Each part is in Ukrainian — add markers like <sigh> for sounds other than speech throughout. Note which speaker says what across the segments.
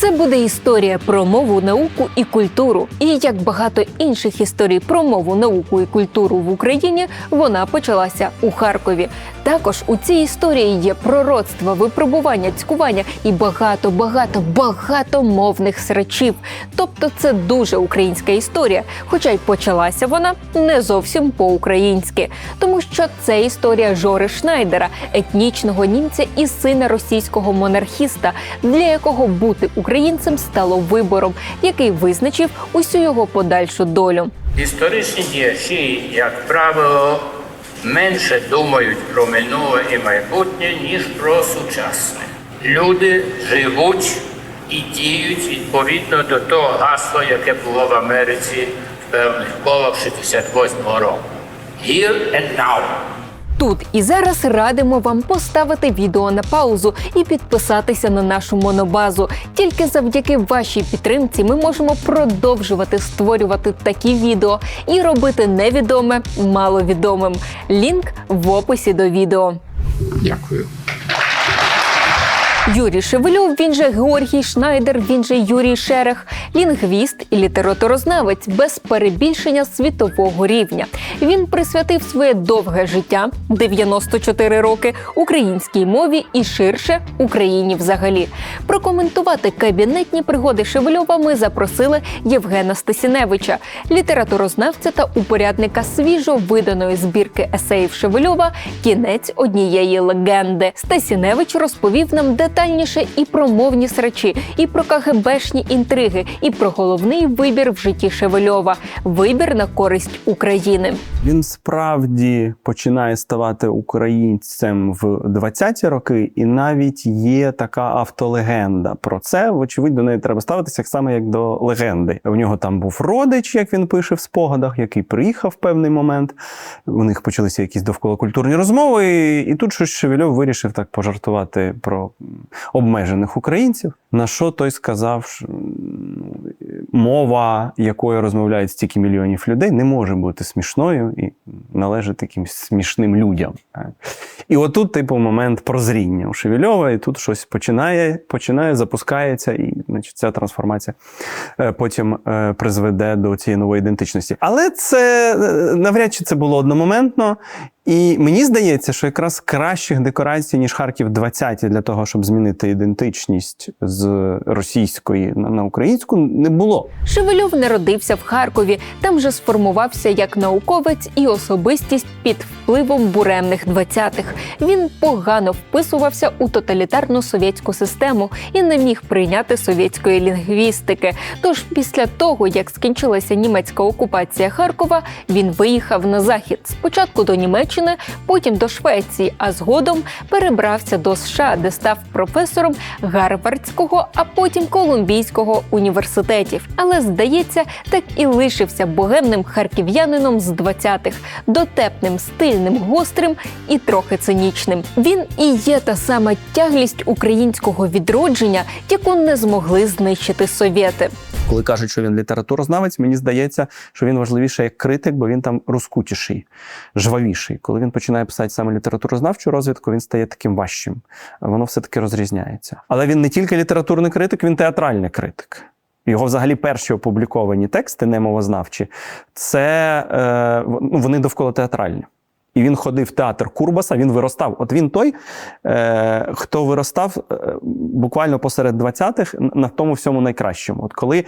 Speaker 1: Це буде історія про мову, науку і культуру. І як багато інших історій про мову, науку і культуру в Україні, вона почалася у Харкові. Також у цій історії є пророцтва, випробування, цькування і багато, багато, багато мовних срачів. Тобто, це дуже українська історія, хоча й почалася вона не зовсім по-українськи, тому що це історія Жори Шнайдера, етнічного німця і сина російського монархіста, для якого бути українцем стало вибором, який визначив усю його подальшу долю.
Speaker 2: Історичні діячі, як правило, менше думають про минуле і майбутнє, ніж про сучасне. Люди живуть і діють відповідно до того гасла, яке було в Америці в певних колах 68-го року. Here and now.
Speaker 1: Тут і зараз радимо вам поставити відео на паузу і підписатися на нашу монобазу. Тільки завдяки вашій підтримці ми можемо продовжувати створювати такі відео і робити невідоме маловідомим. Лінк в описі до відео.
Speaker 3: Дякую.
Speaker 1: Юрій Шевелюв, він же Георгій Шнайдер, він же Юрій Шерех, лінгвіст і літературознавець без перебільшення світового рівня. Він присвятив своє довге життя 94 роки українській мові і ширше Україні взагалі. Прокоментувати кабінетні пригоди Шевельова ми запросили Євгена Стасіневича, літературознавця та упорядника свіжо виданої збірки есеїв Шевельова Кінець однієї легенди. Стасіневич розповів нам детальніше і про мовні срачі, і про КГБшні інтриги, і про головний вибір в житті Шевельова вибір на користь України.
Speaker 4: Він справді починає ставати українцем в 20-ті роки, і навіть є така автолегенда про це. Вочевидь, до неї треба ставитися як саме як до легенди. У нього там був родич, як він пише в спогадах, який приїхав в певний момент. У них почалися якісь довколокультурні розмови, і тут щось Шевельов вирішив так пожартувати про обмежених українців. На що той сказав, мова, якою розмовляють стільки мільйонів людей, не може бути смішною і належить якимсь смішним людям. І отут, типу, момент прозріння у Шевельова, і тут щось починає, починає, запускається, і значить, ця трансформація е, потім е, призведе до цієї нової ідентичності. Але це е, навряд чи це було одномоментно. І мені здається, що якраз кращих декорацій, ніж Харків 20 для того, щоб змінити ідентичність з російської на, українську, не було.
Speaker 1: Шевельов народився в Харкові. Там же сформувався як науковець і особистість під впливом буремних 20-х. Він погано вписувався у тоталітарну совєтську систему і не міг прийняти совєтської лінгвістики. Тож після того, як скінчилася німецька окупація Харкова, він виїхав на захід. Спочатку до Німеччини, потім до Швеції, а згодом перебрався до США, де став професором Гарвардського, а потім Колумбійського університетів. Але здається, так і лишився богемним харків'янином з 20-х, дотепним, стильним, гострим і трохи цинічним. Він і є та сама тяглість українського відродження, яку не змогли знищити совєти.
Speaker 4: Коли кажуть, що він літературознавець, мені здається, що він важливіший як критик, бо він там розкутіший, жвавіший. Коли він починає писати саме літературознавчу розвідку, він стає таким важчим. Воно все-таки розрізняється. Але він не тільки літературний критик, він театральний критик. Його взагалі перші опубліковані тексти, немовознавчі, це е, ну, вони довкола театральні. І він ходив в театр Курбаса, він виростав. От він той, е, хто виростав е, буквально посеред 20-х на тому всьому найкращому. От коли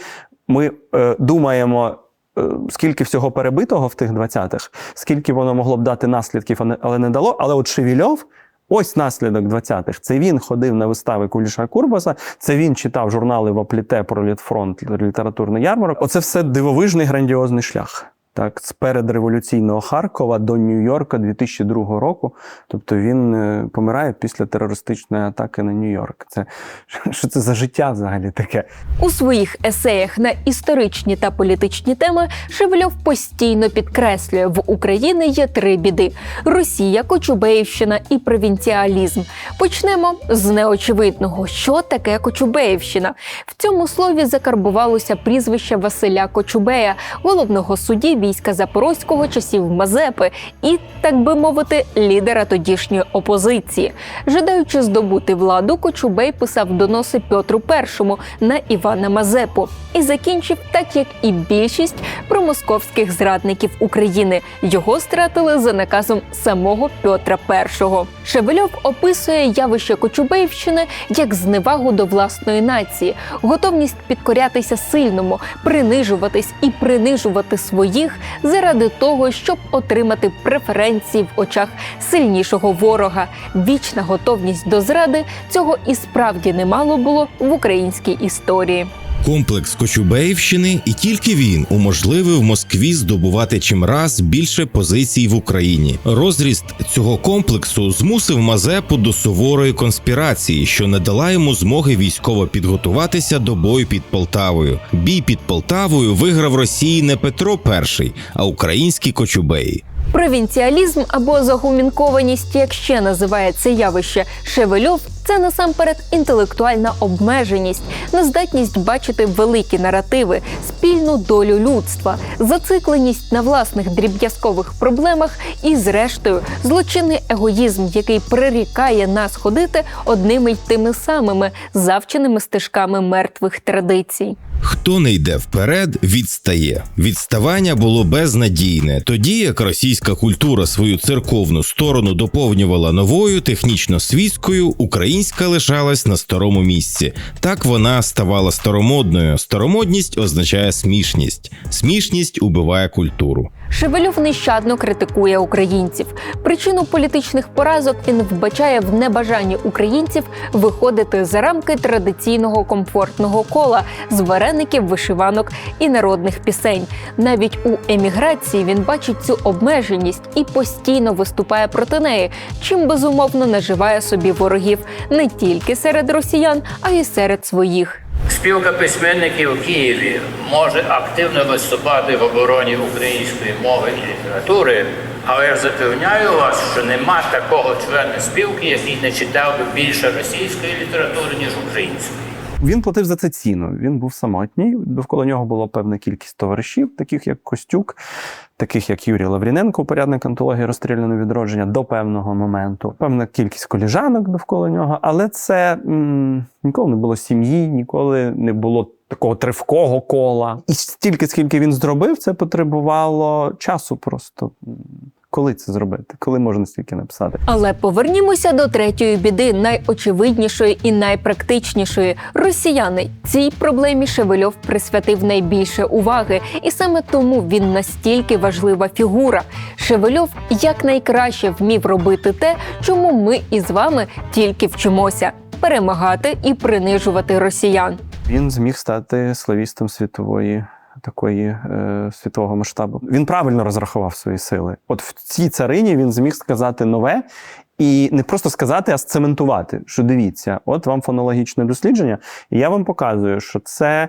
Speaker 4: ми е, думаємо, е, скільки всього перебитого в тих 20-х, скільки воно могло б дати наслідків, але не дало. Але от Шевільов. Ось наслідок 20-х. Це він ходив на вистави Куліша Курбаса, це він читав журнали в Апліте про Літфронт, літературний ярмарок. Оце все дивовижний грандіозний шлях. Так, з передреволюційного Харкова до Нью-Йорка 2002 року. Тобто він е, помирає після терористичної атаки на Нью-Йорк. Це <laughs> що це за життя взагалі таке?
Speaker 1: У своїх есеях на історичні та політичні теми Шевельов постійно підкреслює: в Україні є три біди: Росія, Кочубеївщина і провінціалізм. Почнемо з неочевидного, що таке Кочубеївщина. В цьому слові закарбувалося прізвище Василя Кочубея, головного судді війська Запорозького часів Мазепи і, так би мовити, лідера тодішньої опозиції. Жадаючи здобути владу, Кочубей писав доноси Петру І на Івана Мазепу і закінчив так, як і більшість промосковських зрадників України. Його стратили за наказом самого Петра І. Шевельов описує явище Кочубеївщини як зневагу до власної нації, готовність підкорятися сильному, принижуватись і принижувати своїх заради того, щоб отримати преференції в очах сильнішого ворога. Вічна готовність до зради цього і справді немало було в українській історії.
Speaker 3: Комплекс Кочубеївщини, і тільки він уможливив Москві здобувати чимраз більше позицій в Україні. Розріст цього комплексу змусив Мазепу до суворої конспірації, що не дала йому змоги військово підготуватися до бою під Полтавою. Бій під Полтавою виграв Росії не Петро І, а українські кочубеї.
Speaker 1: Провінціалізм або загумінкованість, як ще називає явище Шевельов, це насамперед інтелектуальна обмеженість, нездатність бачити великі наративи, спільну долю людства, зацикленість на власних дріб'язкових проблемах і, зрештою, злочинний егоїзм, який прирікає нас ходити одними й тими самими завченими стежками мертвих традицій.
Speaker 3: Хто не йде вперед, відстає. Відставання було безнадійне, тоді як російська культура свою церковну сторону доповнювала новою технічно-світською, українська лишалась на старому місці. Так вона ставала старомодною. Старомодність означає смішність. Смішність убиває культуру.
Speaker 1: Шевельов нещадно критикує українців. Причину політичних поразок він вбачає в небажанні українців виходити за рамки традиційного комфортного кола з вареників, вишиванок і народних пісень. Навіть у еміграції він бачить цю обмеженість і постійно виступає проти неї, чим безумовно наживає собі ворогів не тільки серед росіян, а й серед своїх.
Speaker 2: Спілка письменників у Києві може активно виступати в обороні української мови і літератури, але я запевняю вас, що нема такого члена спілки, який не читав би більше російської літератури, ніж української.
Speaker 4: Він платив за це ціну. Він був самотній. Довкола нього була певна кількість товаришів, таких як Костюк, таких як Юрій Лавріненко, упорядник антології розстріляного відродження до певного моменту. Певна кількість коліжанок довкола нього, але це м- ніколи не було сім'ї, ніколи не було. Такого тривкого кола. І стільки, скільки він зробив, це потребувало часу просто. Коли це зробити? Коли можна стільки написати?
Speaker 1: Але повернімося до третьої біди, найочевиднішої і найпрактичнішої. Росіяни цій проблемі Шевельов присвятив найбільше уваги, і саме тому він настільки важлива фігура. Шевельов якнайкраще вмів робити те, чому ми із вами тільки вчимося перемагати і принижувати росіян.
Speaker 4: Він зміг стати славістом світової. Такої е, світового масштабу він правильно розрахував свої сили. От в цій царині він зміг сказати нове і не просто сказати, а сцементувати. Що дивіться, от вам фонологічне дослідження, і я вам показую, що це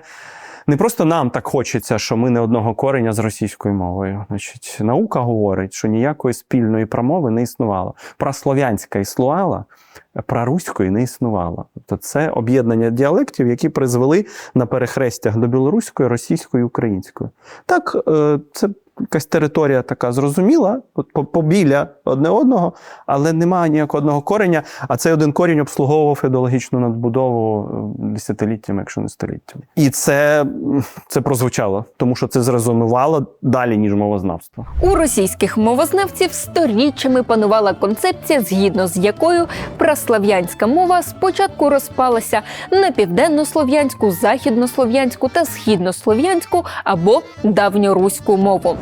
Speaker 4: не просто нам так хочеться, що ми не одного кореня з російською мовою. Значить, наука говорить, що ніякої спільної промови не існувало. Праслов'янська існувала, праруської не існувало. Тобто це об'єднання діалектів, які призвели на перехрестях до білоруської, російської, української. Так, е, це якась територія така зрозуміла, по- побіля одне одного, але немає ніякого одного кореня, а цей один корінь обслуговував ідеологічну надбудову е, десятиліттями, якщо не століттями. І це, це прозвучало, тому що це зрезонувало далі, ніж мовознавство.
Speaker 1: У російських мовознавців сторіччями панувала концепція, згідно з якою праслав'янська мова спочатку розпалася на південнослов'янську, західнослов'янську та східнослов'янську або давньоруську мову.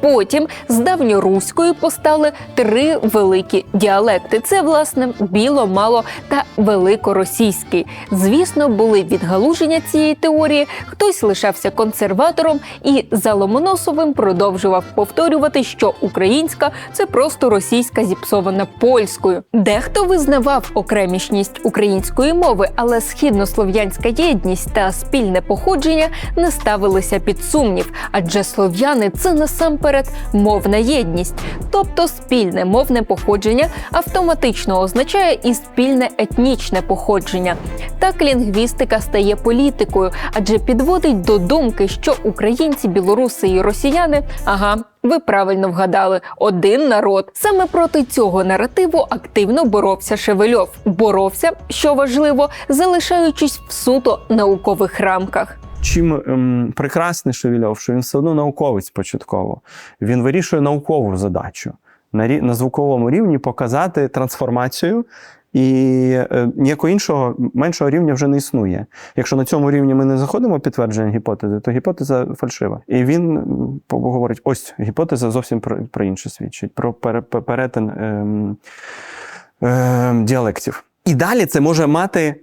Speaker 1: Потім з давньоруської постали три великі діалекти: це власне біло, мало та великоросійський. Звісно, були відгалуження цієї теорії. Хтось лишався консерватором і за Ломоносовим продовжував повторювати, що українська це просто російська зіпсована польською. Дехто визнавав окремішність української мови, але східнослов'янська єдність та спільне походження не ставилися під сумнів, адже слов'яни це насамперед насамперед мовна єдність, тобто спільне мовне походження автоматично означає і спільне етнічне походження. Так лінгвістика стає політикою, адже підводить до думки, що українці, білоруси і росіяни, ага. Ви правильно вгадали, один народ. Саме проти цього наративу активно боровся Шевельов. Боровся, що важливо, залишаючись в суто наукових рамках.
Speaker 4: Чим ем, прекрасний Шевельов, що він все одно науковець початково. Він вирішує наукову задачу на, на звуковому рівні показати трансформацію. І е, ніякого іншого меншого рівня вже не існує. Якщо на цьому рівні ми не заходимо підтвердження гіпотези, то гіпотеза фальшива. І він говорить: ось гіпотеза зовсім про, про інше свідчить, про пере- пе- перетин ем, ем, діалектів. І далі це може мати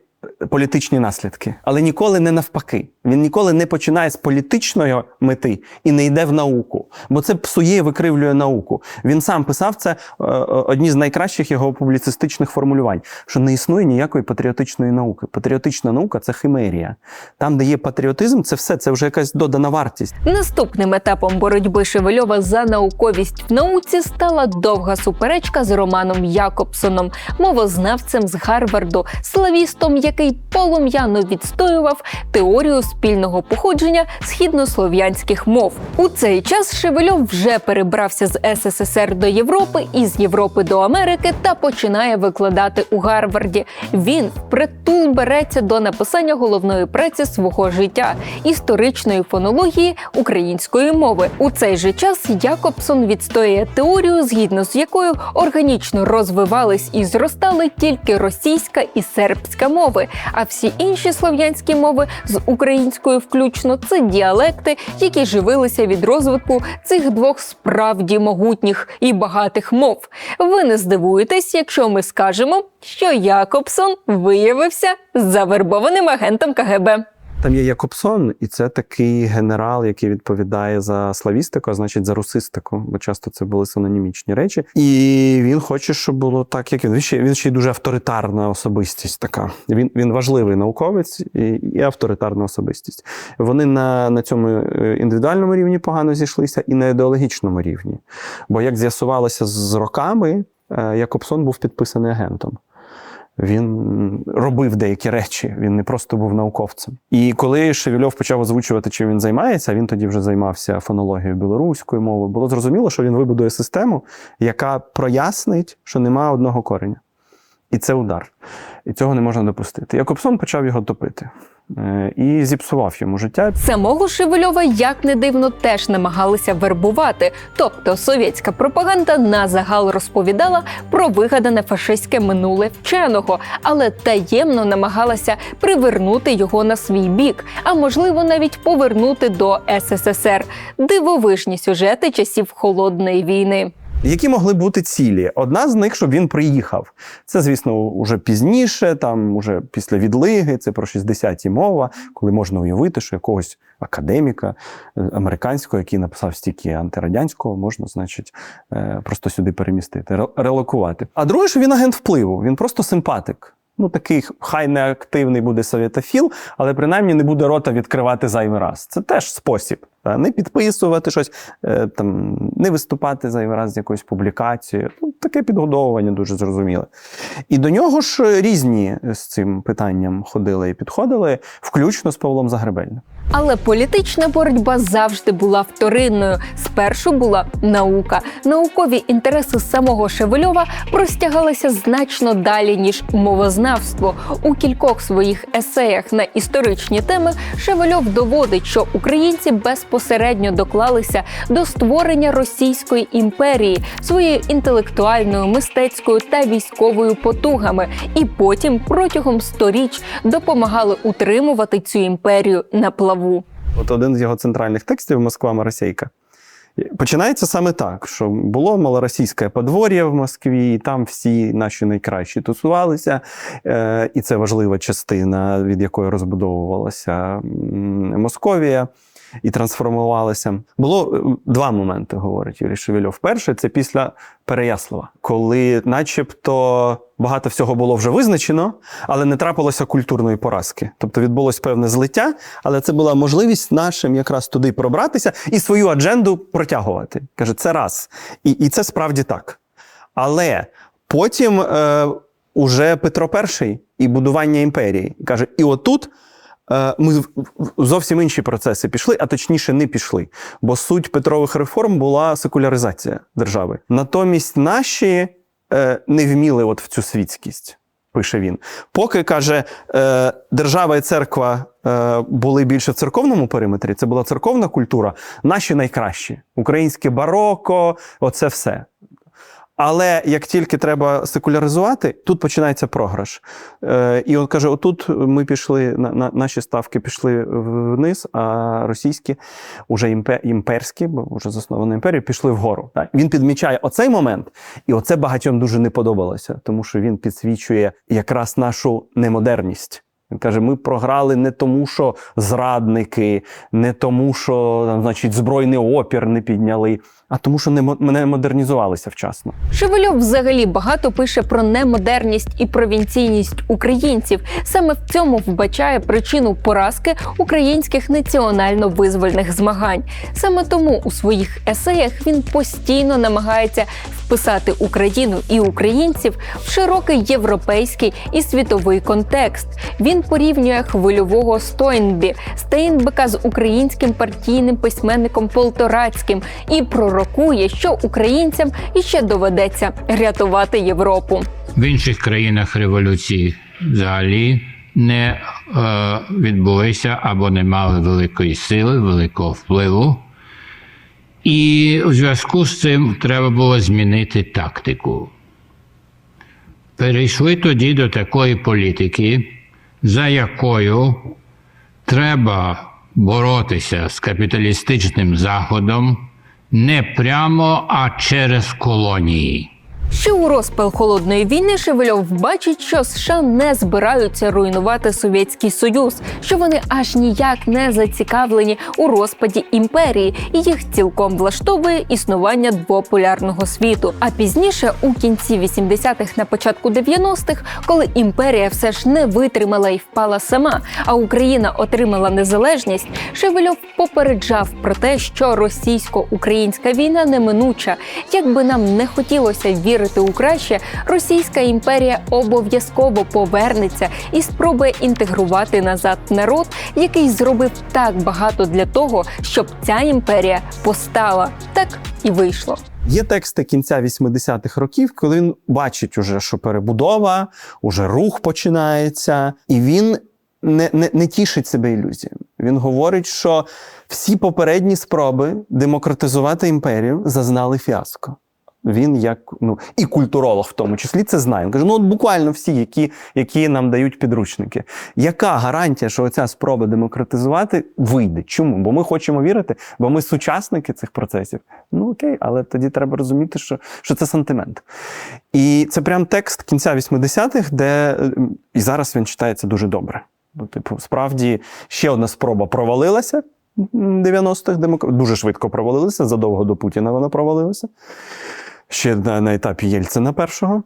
Speaker 4: політичні наслідки, але ніколи не навпаки. Він ніколи не починає з політичної мети і не йде в науку, бо це псує, і викривлює науку. Він сам писав це е, е, одні з найкращих його публіцистичних формулювань, що не існує ніякої патріотичної науки. Патріотична наука це химерія. Там, де є патріотизм, це все, це вже якась додана вартість.
Speaker 1: Наступним етапом боротьби Шевельова за науковість в науці стала довга суперечка з Романом Якобсоном, мовознавцем з Гарварду, славістом, який полум'яно відстоював теорію спільного походження східнослов'янських мов. У цей час Шевельов вже перебрався з СССР до Європи і з Європи до Америки та починає викладати у Гарварді. Він впритул береться до написання головної праці свого життя історичної фонології української мови. У цей же час Якобсон відстоює теорію, згідно з якою органічно розвивались і зростали тільки російська і сербська мови, а всі інші слов'янські мови з українською включно це діалекти, які живилися від розвитку цих двох справді могутніх і багатих мов. Ви не здивуєтесь, якщо ми скажемо, що Якобсон виявився завербованим агентом КГБ.
Speaker 4: Там є Якобсон, і це такий генерал, який відповідає за славістику, а значить за русистику, бо часто це були синонімічні речі. І він хоче, щоб було так, як він. Ще, він ще й дуже авторитарна особистість. Така він, він важливий науковець і, і авторитарна особистість. Вони на, на цьому е, індивідуальному рівні погано зійшлися, і на ідеологічному рівні. Бо як з'ясувалося з роками, е, Якобсон був підписаний агентом. Він робив деякі речі, він не просто був науковцем. І коли Шевельов почав озвучувати, чим він займається, він тоді вже займався фонологією білоруської мови. Було зрозуміло, що він вибудує систему, яка прояснить, що нема одного кореня. І це удар. І цього не можна допустити. Якобсон почав його топити і зіпсував йому життя.
Speaker 1: Самого Шевельова, як не дивно, теж намагалися вербувати. Тобто совєтська пропаганда на загал розповідала про вигадане фашистське минуле вченого, але таємно намагалася привернути його на свій бік, а можливо навіть повернути до СССР. Дивовижні сюжети часів холодної війни.
Speaker 4: Які могли бути цілі? Одна з них, щоб він приїхав. Це, звісно, уже пізніше, там уже після відлиги, це про 60-ті мова, коли можна уявити, що якогось академіка е, американського, який написав стільки антирадянського, можна, значить, е, просто сюди перемістити, релокувати. А друге, що він агент впливу, він просто симпатик. Ну, такий хай не активний буде совєтофіл, але принаймні не буде рота відкривати зайвий раз. Це теж спосіб. Та, не підписувати щось, е, там, не виступати зайвий раз з якоюсь публікацією. Ну, таке підгодовування дуже зрозуміле. І до нього ж різні з цим питанням ходили і підходили, включно з Павлом Загребельним.
Speaker 1: Але політична боротьба завжди була вторинною. Спершу була наука. Наукові інтереси самого Шевельова простягалися значно далі ніж мовознавство. У кількох своїх есеях на історичні теми Шевельов доводить, що українці безпосередньо доклалися до створення Російської імперії своєю інтелектуальною, мистецькою та військовою потугами, і потім протягом сторіч допомагали утримувати цю імперію на плаву.
Speaker 4: От один з його центральних текстів Москва Маросейка. Починається саме так, що було малоросійське подвор'я в Москві, і там всі наші найкращі тусувалися, е, і це важлива частина, від якої розбудовувалася Московія. І трансформувалися. Було е, два моменти, говорить Юрій Шевельов. Перший це після Переяслава, коли, начебто, багато всього було вже визначено, але не трапилося культурної поразки. Тобто відбулось певне злиття, але це була можливість нашим якраз туди пробратися і свою адженду протягувати. Каже, це раз. І, і це справді так. Але потім е, уже Петро І і будування імперії каже: і отут ми в- в- зовсім інші процеси пішли, а точніше не пішли. Бо суть Петрових реформ була секуляризація держави. Натомість наші е, не вміли от в цю світськість. Пише він. Поки каже, е, держава і церква е, були більше в церковному периметрі, це була церковна культура, наші найкращі. Українське бароко, оце все. Але як тільки треба секуляризувати, тут починається програш. Е, і він каже: отут ми пішли, на, на, наші ставки пішли вниз, а російські, уже імпе, імперські, бо вже заснована імперія, пішли вгору. Так? Він підмічає оцей момент, і оце багатьом дуже не подобалося, тому що він підсвічує якраз нашу немодерність. Він каже: ми програли не тому, що зрадники, не тому, що там, значить, збройний опір не підняли, а тому, що не мо- не модернізувалися вчасно.
Speaker 1: Шевельов взагалі багато пише про немодерність і провінційність українців. Саме в цьому вбачає причину поразки українських національно-визвольних змагань. Саме тому у своїх есеях він постійно намагається вписати Україну і українців в широкий європейський і світовий контекст. Він порівнює хвильового Стойнбі Стейнбека з українським партійним письменником Полторацьким і пророкує, що українцям іще доведеться рятувати Європу.
Speaker 2: В інших країнах революції взагалі не е, відбулися або не мали великої сили, великого впливу. І у зв'язку з цим треба було змінити тактику. Перейшли тоді до такої політики, за якою треба боротися з капіталістичним заходом не прямо, а через колонії.
Speaker 1: Ще у розпал холодної війни Шевельов бачить, що США не збираються руйнувати Совєтський Союз, що вони аж ніяк не зацікавлені у розпаді імперії, і їх цілком влаштовує існування двополярного світу. А пізніше, у кінці 80-х, на початку 90-х, коли імперія все ж не витримала і впала сама, а Україна отримала незалежність, Шевельов попереджав про те, що російсько-українська війна неминуча. Як би нам не хотілося вірити у краще, Російська імперія обов'язково повернеться і спробує інтегрувати назад народ, який зробив так багато для того, щоб ця імперія постала. Так і вийшло.
Speaker 4: Є тексти кінця 80-х років, коли він бачить уже, що перебудова, уже рух починається, і він не, не, не тішить себе ілюзіями. Він говорить, що всі попередні спроби демократизувати імперію зазнали фіаско. Він як ну і культуролог, в тому числі це знає. Він каже: ну от буквально всі, які, які нам дають підручники. Яка гарантія, що оця спроба демократизувати вийде? Чому? Бо ми хочемо вірити, бо ми сучасники цих процесів. Ну окей, але тоді треба розуміти, що, що це сантимент. І це прям текст кінця 80-х, де е, і зараз він читається дуже добре. Бо, типу, справді ще одна спроба провалилася. м, 90-х демок... дуже швидко провалилася, задовго до Путіна вона провалилася. Ще на, на етапі Єльцина першого.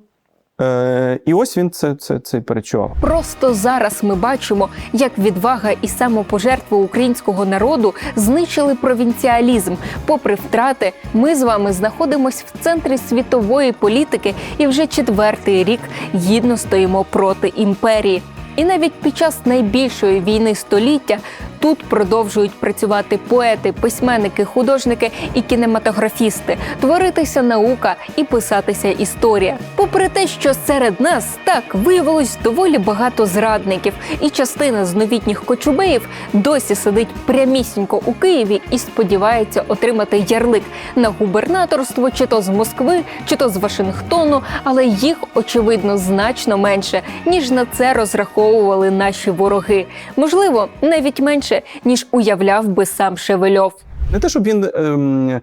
Speaker 4: Е, і ось він це, це, це перечував.
Speaker 1: Просто зараз ми бачимо, як відвага і самопожертва українського народу знищили провінціалізм. Попри втрати, ми з вами знаходимося в центрі світової політики і вже четвертий рік гідно стоїмо проти імперії. І навіть під час найбільшої війни століття тут продовжують працювати поети, письменники, художники і кінематографісти, творитися наука і писатися історія. Попри те, що серед нас так виявилось доволі багато зрадників, і частина з новітніх кочубеїв досі сидить прямісінько у Києві і сподівається отримати ярлик на губернаторство, чи то з Москви, чи то з Вашингтону, але їх очевидно значно менше, ніж на це розраховували наші вороги. Можливо, навіть менше ніж уявляв би сам Шевельов.
Speaker 4: Не те, щоб він ем,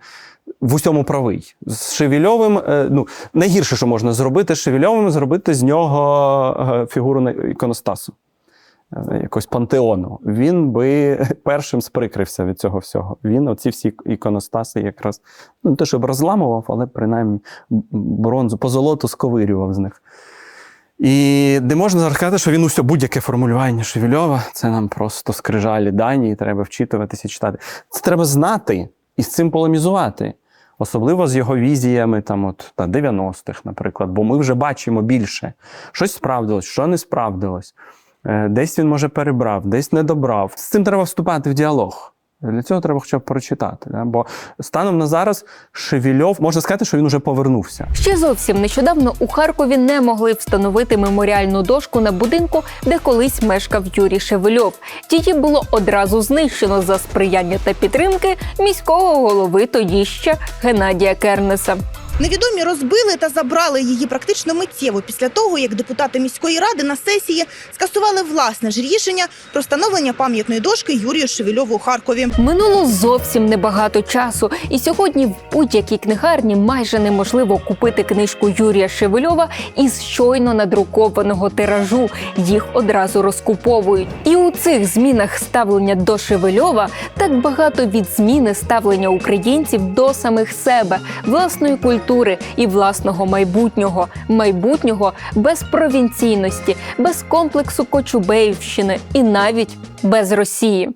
Speaker 4: в усьому правий. З Шевільовим, е, ну, найгірше, що можна зробити з Шевільовим, зробити з нього е, фігуру іконостасу. е, якогось пантеону, він би <laughs> першим сприкрився від цього всього. Він оці всі іконостаси якраз ну, не те, щоб розламував, але принаймні бронзу, позолоту сковирював з них. І не можна сказати, що він усе будь-яке формулювання Шевельова, це нам просто скрижалі дані, і треба вчитуватися читати. Це треба знати і з цим полемізувати. Особливо з його візіями там, от, та 90-х, наприклад, бо ми вже бачимо більше. Щось справдилось, що не справдилось. Е, Десь він, може, перебрав, десь не добрав. З цим треба вступати в діалог. Для цього треба хоча б прочитати. Да? Бо станом на зараз Шевільов можна сказати, що він уже повернувся.
Speaker 1: Ще зовсім нещодавно у Харкові не могли встановити меморіальну дошку на будинку, де колись мешкав Юрій Шевельов. Її було одразу знищено за сприяння та підтримки міського голови тоді ще Геннадія Кернеса.
Speaker 5: Невідомі розбили та забрали її практично миттєво після того, як депутати міської ради на сесії скасували власне ж рішення про встановлення пам'ятної дошки Юрію Шевельову у Харкові.
Speaker 1: Минуло зовсім небагато часу, і сьогодні в будь-якій книгарні майже неможливо купити книжку Юрія Шевельова із щойно надрукованого тиражу. Їх одразу розкуповують. І у цих змінах ставлення до Шевельова так багато від зміни ставлення українців до самих себе, власної культури і власного майбутнього, майбутнього без провінційності, без комплексу Кочубеївщини і навіть без Росії.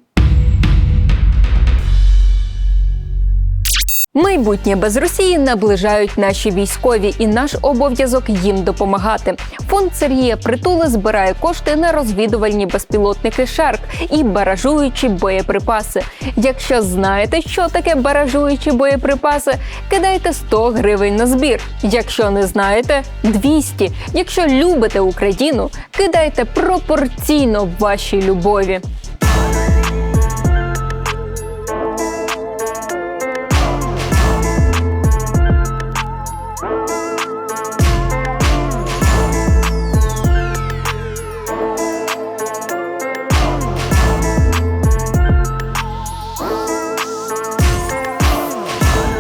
Speaker 1: Майбутнє без Росії наближають наші військові, і наш обов'язок їм допомагати. Фонд Сергія Притули збирає кошти на розвідувальні безпілотники Шарк і баражуючі боєприпаси. Якщо знаєте, що таке баражуючі боєприпаси, кидайте 100 гривень на збір. Якщо не знаєте 200. Якщо любите Україну, кидайте пропорційно вашій любові.